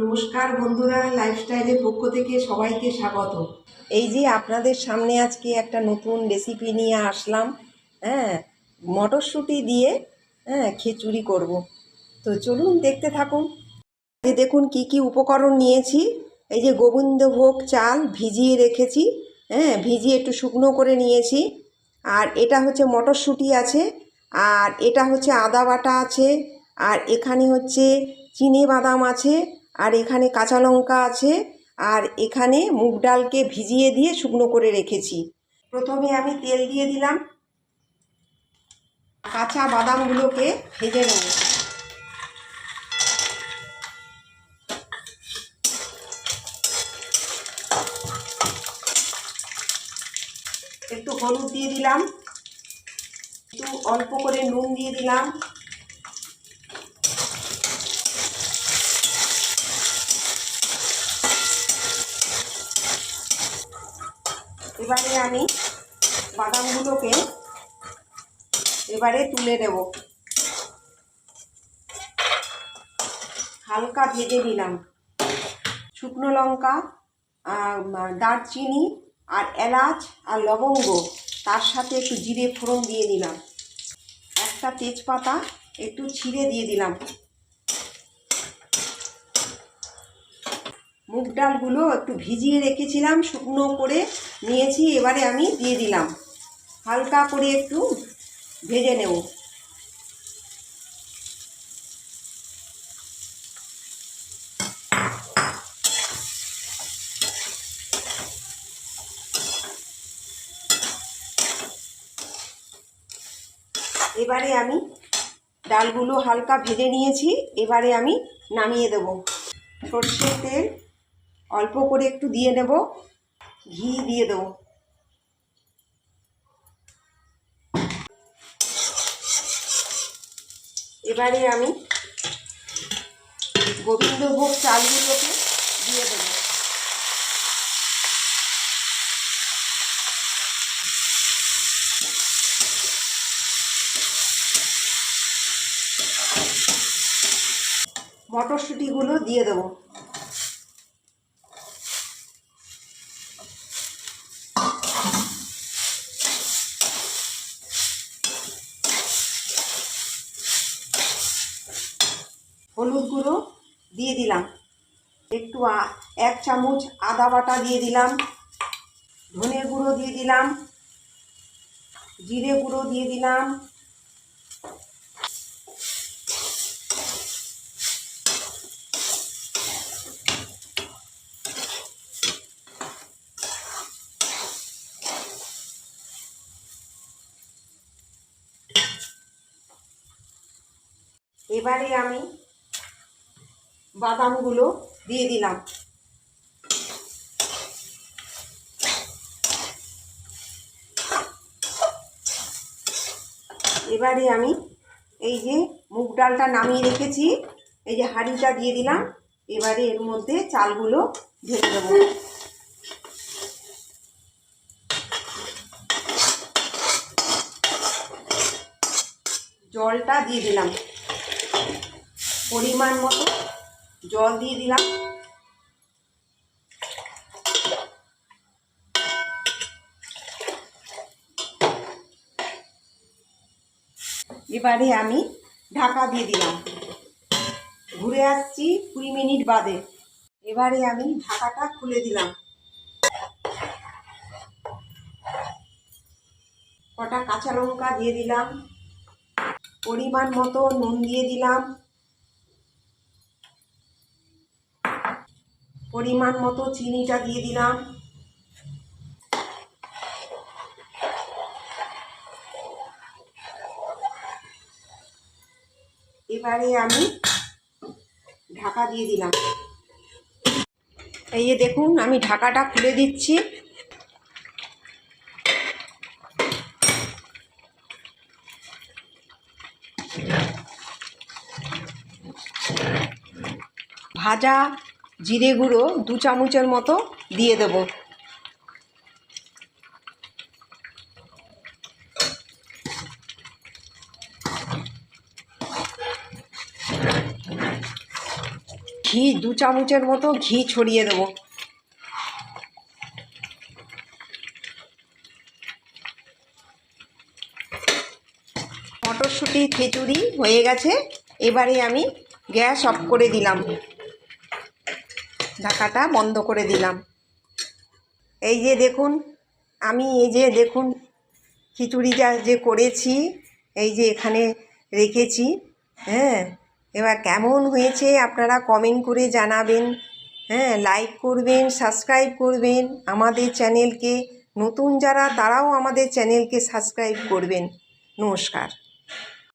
নমস্কার বন্ধুরা লাইফস্টাইলের পক্ষ থেকে সবাইকে স্বাগত। এই যে আপনাদের সামনে আজকে একটা নতুন রেসিপি নিয়ে আসলাম হ্যাঁ মটরশুঁটি দিয়ে হ্যাঁ খিচুড়ি করব। তো চলুন দেখতে থাকুন। এই দেখুন কি কি উপকরণ নিয়েছি। এই যে গোবিন্দভোগ চাল ভিজিয়ে রেখেছি হ্যাঁ ভিজিয়ে একটু শুকনো করে নিয়েছি। আর এটা হচ্ছে মটরশুঁটি আছে, আর এটা হচ্ছে আদা বাটা আছে, আর এখানে হচ্ছে চিনি বাদাম আছে আর এখানে কাঁচা লঙ্কা আছে আর এখানে মুগ ডালকে ভিজিয়ে দিয়ে শুকনো করে রেখেছি। প্রথমে আমি তেল দিয়ে দিলাম। কাঁচা বাদামগুলোকে ভেজে নেব। একটু হলুদ দিয়ে দিলাম। একটু অল্প করে নুন দিয়ে দিলাম। এবারে আমি বাদামগুলোকে এবারে তুলে নেব। হালকা ভেজে দিলাম শুকনো লঙ্কা দারচিনি আর এলাচ আর লবঙ্গ, তার সাথে একটু জিরে ফোড়ন দিয়ে দিলাম একটা তেজপাতা একটু ছিঁড়ে দিয়ে দিলাম। মুগ ডালগুলো একটু ভিজিয়ে রেখেছিলাম, শুকনো করে নিয়েছি, এবারে আমি দিয়ে দিলাম। হালকা করে একটু ভেজে নেব। এবারে আমি ডালগুলো হালকা ভেজে নিয়েছি, এবারে আমি নামিয়ে দেব। সর্ষের তেল অল্প করে একটু দিয়ে নেব। ঘি দিয়ে দেবো। এবারে আমি গোবিন্দভোগ চালগুলোকে দিয়ে দেবো। মটরশুঁটিগুলো দিয়ে দেবো। হলুদ গুঁড়ো দিয়ে দিলাম। একটু এক চামচ আদা বাটা দিয়ে দিলাম। ধনে গুঁড়ো দিয়ে দিলাম। জিরে গুঁড়ো দিয়ে দিলাম। এবারে আমি বাদামগুলো দিয়ে দিলাম। এবারে আমি এই যে মুগ ডালটা নামিয়ে রেখেছি, এই যে হাঁড়িটা দিয়ে দিলাম, এবারে এর মধ্যে চালগুলো ঢেলে দেবো। জলটা দিয়ে দিলাম। পরিমাণ মতো জল দিয়ে দিলাম। এবারে আমি ঢাকা দিয়ে দিলাম। ঘুরে আসছি কুড়ি মিনিট বাদে। এবারে আমি ঢাকাটা খুলে দিলাম। কটা কাঁচা লঙ্কা দিয়ে দিলাম। পরিমাণ মতো নুন দিয়ে দিলাম। পরিমাণ মতো চিনিটা দিয়ে দিলাম। এবারে আমি ঢাকা দিয়ে দিলাম। এই যে দেখুন, আমি ঢাকাটা খুলে দিচ্ছি। ভাজা জিরে গুঁড়ো দু চামচের মতো দিয়ে দেব। ঘি দু চামচের মতো ঘি ছড়িয়ে দেবো। মটরশুঁটি, খিচুড়ি হয়ে গেছে। এবারে আমি গ্যাস অফ করে দিলাম। ঢাকাটা বন্ধ করে দিলাম। এই যে দেখুন, আমি এই যে দেখুন, খিচুড়িটা যে করেছি, এই যে এখানে রেখেছি হ্যাঁ? এবার কেমন হয়েছে আপনারা কমেন্ট করে জানাবেন হ্যাঁ? লাইক করবেন সাবস্ক্রাইব করবেন আমাদের চ্যানেলকে নতুন যারা, তারাও আমাদের চ্যানেলকে সাবস্ক্রাইব করবেন। নমস্কার।